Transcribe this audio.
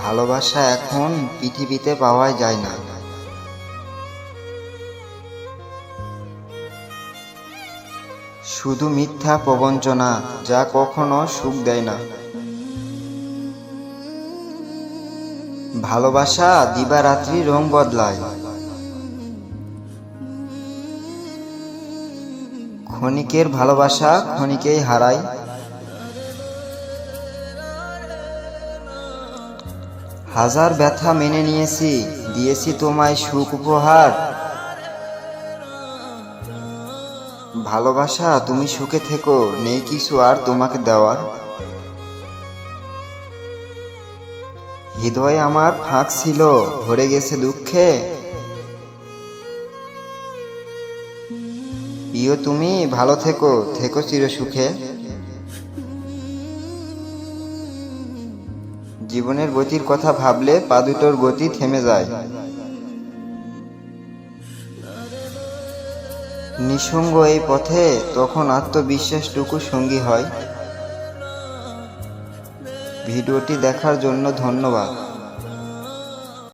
ভালোবাসা এখন পৃথিবীতে পাওয়া যায় না। শুধু মিথ্যা প্রবঞ্চনা যা কখনো সুখ দেয় না। ভালোবাসা দিবারাত্রি রং বদলায়। ক্ষণিকের ভালোবাসা ক্ষণিকেই হারায়। হাজার ব্যথা মেনে নিয়েছি, দিয়েছি তোমায় সুখ উপহার। ভালোবাসা, তুমি সুখে থেকো, নেই কিছু আর তোমাকে দেওয়ার। হৃদয় আমার ফাঁক ছিল, ভরে গেছে দুঃখে। প্রিয় তুমি, ভালো থেকো থেকো চির সুখে জীবনের গতির কথা ভাবলে পা দুটোর গতি থেমে যায়। নিঃসঙ্গ এই পথে তখন আত্মবিশ্বাসটুকু সঙ্গী হয়। ভিডিওটি দেখার জন্য ধন্যবাদ।